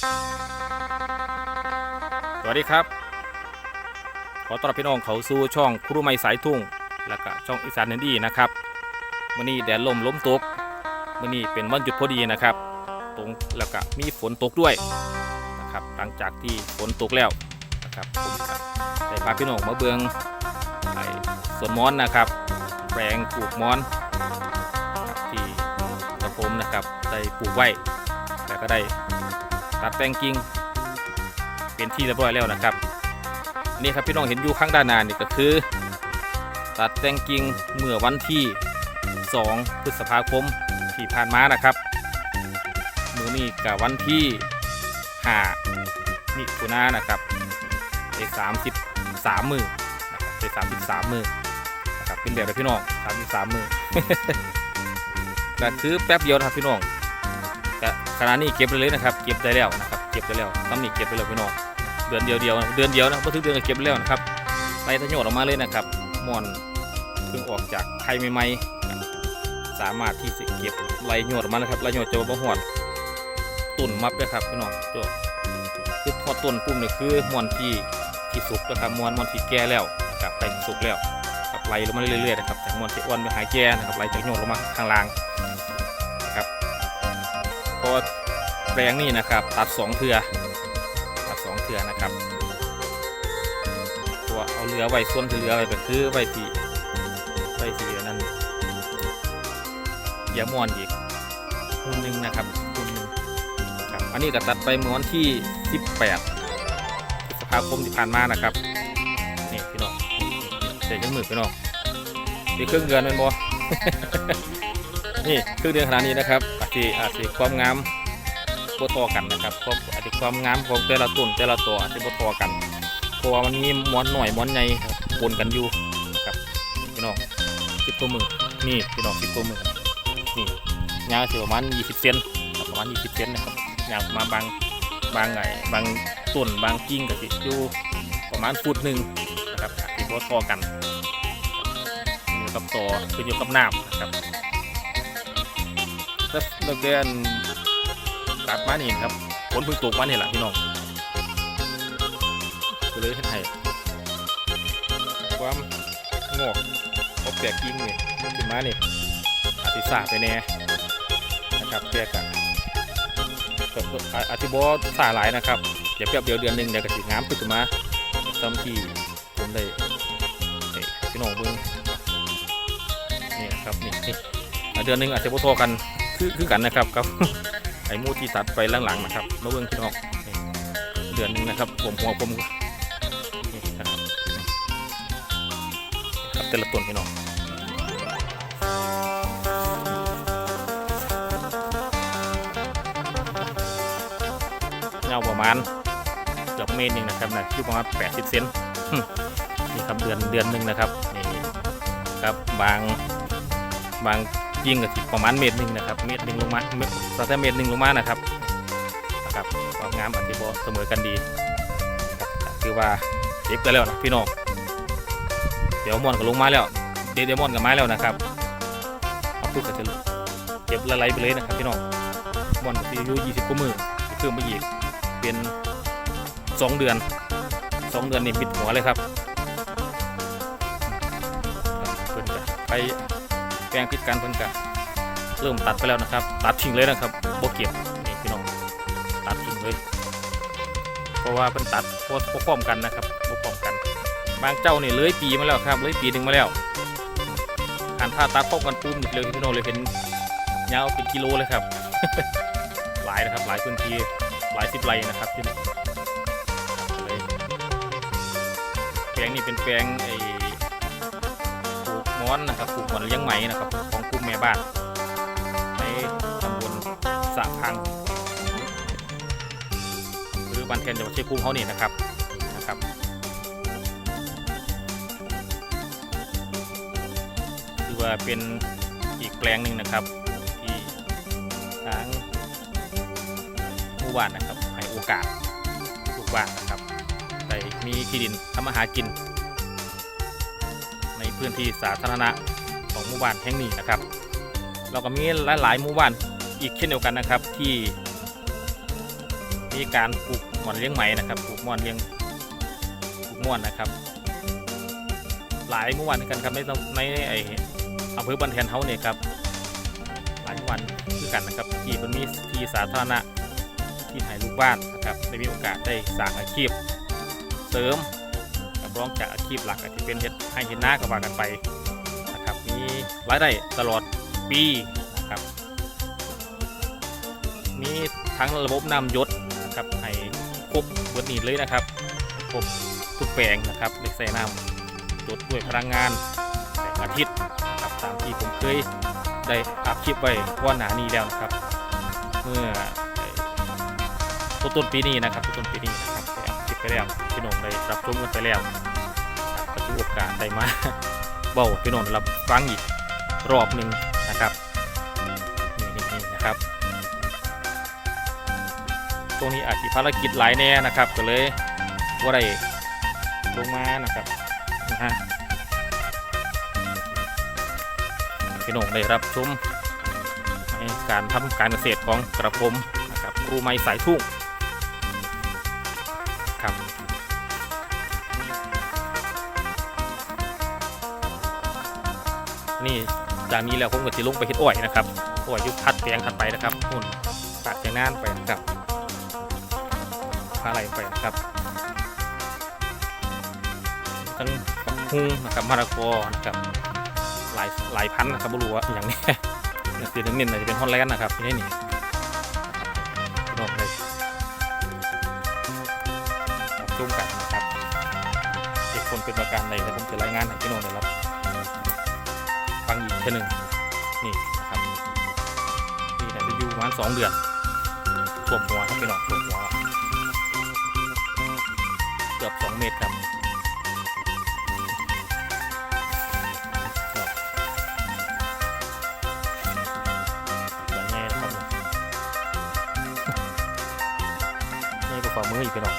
สวัสดีครับ ขอต้อนรับพี่น้องเขาสู่ช่องครูไม่สายทุ่ง และก็ช่องอีสานเนนดีนะครับวันนี้แดดลมล้มตกวันนี้เป็นวันหยุดพอดีนะครับ ตรงแล้วก็มีฝนตกด้วยนะครับ หลังจากที่ฝนตกแล้วนะครับผมได้พาพี่น้องมาเบืองไอ้สวนมอนนะครับแปลงปลูกมอนที่กระผมนะครับได้ปลูกไว้แล้วก็ได้ ตัดแต่งกิ่งเป็นที่เรียบร้อยแล้วนะครับ นี่ครับพี่น้องเห็นอยู่ข้างด้านหน้านี่ก็คือ ตัดแต่งกิ่งเมื่อวันที่ 2 พฤษภาคมที่ผ่านมานะครับมือนี้กับวันที่5มิถุนายนนะครับได้33มือนะครับได้33มือนะครับเป็นแบบไรพี่น้อง33มือก็คือแป๊บเดียวนะครับพี่น้อง ขณะนี้เก็บเลยนะครับ เก็บได้แล้วนะครับ เก็บได้แล้วตำหนิเก็บไปแล้วพี่น้อง เดือนเดียวเดียวเดือนเดียวนะพอถึงเดือนก็เก็บไปแล้วนะครับไล่ทะโยดออกมาเลยนะครับมอนเพิ่งออกจากไข่ใหม่ๆสามารถที่จะเก็บไล่โยดออกมานะครับไล่โยดจะบ่หอดตุ่นมับเลยครับพี่น้องโจคือพอต้นปุ่มนี่คือมอนที่ที่สุกนะครับมอนมอนที่แก่แล้วนะครับไปสุกแล้วครับไล่ลงมาเรื่อยๆนะครับจากมอนที่อ้วนไปหายแก่นะครับไล่จากโยดลงมาข้างล่าง เพราะว่าแปลงนี่นะครับ ตัดสองเทือตัดสองเถื่อนะครับ ตัวเอาเรือไว้ส่วนที่เหลือไว้ก็คือไว้ที่ไว้ที่นั่นยามอนอีกหุ่นหนึ่งนะครับหุ่นหนึ่งครับอันนี้ก็ตัดไปเมื่อวันที่ 18พฤษภาคมที่ผ่านมานะครับนี่พี่น้องเด็กยังมือพี่น้องนี่เครื่องเดือนเป็นบ่ นี่เครื่องเดือนขนาดนี้นะครับอาจจะอาจจะความงามบทอกันนะครับความอาจจะความงามของแต่ละต้นแต่ละตัวอาจจะบทอกันเพราะว่ามันมีม้อนหน่อยม้อนใหญ่บปนกันอยู่นะครับพี่น้องสิบตัวมือนี่พี่น้องสิบตัวมือนี่ยาวสิประมาณ20เซนครับประมาณ20เซนนะครับยาวประมาณบางบางไงบางต้นบางกิ่งก็สิอยู่ประมาณฟุตหนึ่งนะครับอาจจะบ่ทอกันขึ้นอยู่กับตัวขึ้นอยู่กับน้ำนะครับ แล้วแล้วเดือนตัดมานี่ครับฝนเพิ่งตกมานี่แหละพี่น้องก็เลยเฮ็ดให้ความงอกเขาแปลกกิ่งนี่ขึ้นมานี่อาจจะสาไปแน่นะครับแปลกอะก็ก็อาอาจจะบ่สาหลายนะครับเดี๋ยวแป๊บเดียวเดือนหนึ่งเดี๋ยวก็สิงามขึ้นมาซ้ำที่ผมได้พี่น้องเบิ่งนี่นะครับนี่นี่อะเดือนหนึ่งอาจจะบ่โทอกัน คือคือกันนะครับครับไอ้มูที่ตัดไปหลังๆนะครับมาเบิ่งพี่น้องเดือนนึงนะครับ ผมหัวผมนี่นะครับครับแต่ละต้นพี่น้องยาประมาณเกือบเมตรหนึงนะครับนะอยู่ประมาณ80เซนนี่ครับเดือนเดือนหนึ่งนะครับนี่ครับบางบาง ยิ่งกับประมาณเมตรหนึ่งนะครับ เมตรหนึ่งลงมาเมตรสักแต่เมตรหนึ่งลงมานะครับนะครับความงามอาจจะบ่เสมอกันดีคือว่าเก็บไปแล้วนะพี่น้องเดี๋ยวมอนก็ลงมาแล้ว เดเดมอนก็มาแล้วนะครับเอาปุ๊บก็จะเก็บละลายไปเลยนะครับพี่น้องมอนก็สิอยู่20กว่ามือเพิ่มไปอีกเป็น2เดือน2เดือนนี่ปิดหัวเลยครับเพิ่นจะไป แปลงพิดกันเพิ่นก็เริ่มตัดไปแล้วนะครับ ตัดทิ้งเลยนะครับโบเก็บนี่พี่น้องตัดทิ้งเลย เพราะว่าเป็นตัดพวกพร้อมกันนะครับพวกพร้อมกัน บางเจ้าเนี่ยเลยปีมาแล้วครับเลยปีหนึ่งมาแล้วอันถ้าตัดพร้อมกันปุ๊บนี่เลยพี่น้องเลยเห็นยาวเป็นกิโลเลยครับ หลายนะครับหลายพื้นที่หลายสิบไร่นะครับที่นี่แปลงนี้เป็นแปลงไอ้ อนนะครับปลูกหมอนเลี้ยงไหมนะครับของกลุ่มแม่บ้านในตำบลสะพังหรือบันเทนจังหวัดชัยภูมิเขานี่นะครับนะครับคือว่าเป็นอีกแปลงหนึ่งนะครับที่ทางหมู่บ้านนะครับให้โอกาสทุกบ้านนะครับได้มีที่ดินทำมาหากิน พื้นที่สาธารณะของหมู่บ้านแห่งนี้นะครับเราก็มีหลายๆหมู่บ้านอีกเช่นเดียวกันนะครับที่ มีการปลูกหมอนเลี้ยงไหมนะครับปลูกมอนเลี้ยงปลูกม่วนนะครับ หลายเมื่อวานกันครับในในไออำเภอบันแทนเฮาเนี่ยครับหลายวันคือกันนะครับที่มันมีที่สาธารณะที่ถ่ายลูกบ้านนะครับได้มีโอกาสได้สร้างอาชีพ เสริม ร้องจากอาชีพหลักอาจจะเป็นเฮ็ดให้เห็นหน้าก็ว่ากันไปนะครับมีรายได้ตลอดปีนะครับมีทั้งระบบนำยศนะครับให้ครบเบิดนีดเลยนะครับครบทุกแปลงนะครับเล็กใส่น้ำยศด้วยพลังงานแสงอาทิตย์นะครับตามที่ผมเคยได้อัพคลิปไว้ว่าหนานี้แล้วนะครับ เมื่อต้นปีนี้นะครับต้นปีนี้นะครับได้อัพคลิปไปแล้วพี่น้องได้รับชมกันไปแล้ว โอกาสได้มาเบาพี่น้องรับฟังอีกรอบหนึ่งนะครับนี่นี่นี่นะครับ ตรงนี้อาจจะภารกิจหลายแน่นะครับ ก็เลยว่าได้ลงมานะครับนะฮะพี่น้องได้รับชมในการทำการเกษตรของกระผมนะครับครูไม้สายทุ่ง นี่จากนี้แล้วผมก็จะลงไปเฮ็ดอ้อยนะครับอ้อยยุคทัดแปลงถัดไปนะครับหุ่นปากแจงนานไปนะครับพาไหลไปนะครับทั้งปักฮุ้งนะครับมะละกอนะครับหลายหลายพันธุ์นะครับไม่รู้ว่าอย่างนี้นี่คือเน้นๆอาจจะเป็นฮอลแลนด์นะครับที่นี่นี่นอกเลยรับชมกันนะครับเอกคนเป็นประการใดแต่ผมจะรายงานให้พี่น้องได้รับ ฟังอีกเช่หนึ่งนี่นะครับนี่น่จะอยู่ประมาณสองเดือนรวมหัวครับพี่น้องรวมหัวเกือบ2เมตรครับแบบนี้นะครับนี่ก็ฝ่ามืออีกพี่น้อง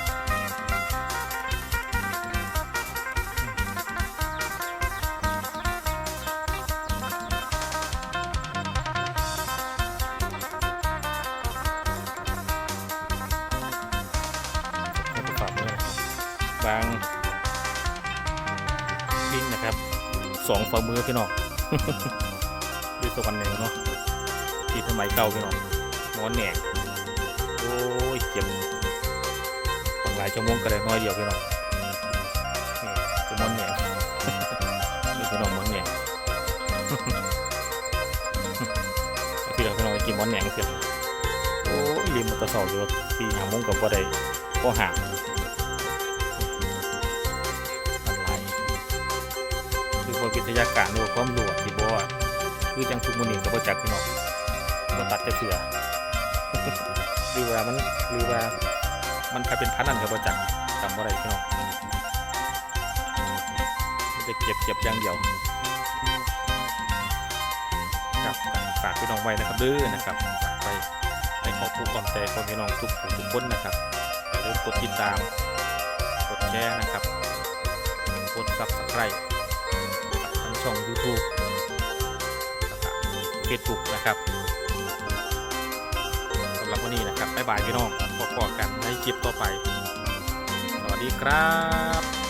บางวิ่งนะครับสองฝ่ามือพี่น้องดูสวรรค์หนึ่งเนาะที่สมัยเก่าพี่น้องนอนแหนงโอ้ยเจ็บต้งหลายชั่วโมงก็เลยน้อยเดียวพี่น้องนี่คือนอนแหนงนี่พี่น้องนอนแหนงพี่เราพี่น้องกินมอนแหนงเสร็จโอ้ยริมมันตะเสาอยู่ปีหาโมงกับว่าได้ก็หาอ วิทยาการหรือว่าความรู้ที่บอกว่าคือจังทุกมือนี้ก็บ่จักพี่น้องบ่ตัดจะเสือหรือว่ามันหรือว่ามันถ้าเป็นพันนั่นก็บ่จักจำบ่ได้พี่น้องมันจะเก็บเก็บอย่างเดียวครับฝากพี่น้องไว้นะครับเด้อนะครับฝากไปในครอบครัวความใจของพี่น้องทุกทุกคนนะครับอย่าลืมกดติดตาม กดแชร์นะครับกด subscribe ทั้ง ช่อง YouTube เฟซบุ๊กนะครับสำหรับวันนี้นะครับบ๊ายบายพี่น้องพบกันในคลิปต่อไป สวัสดีครับ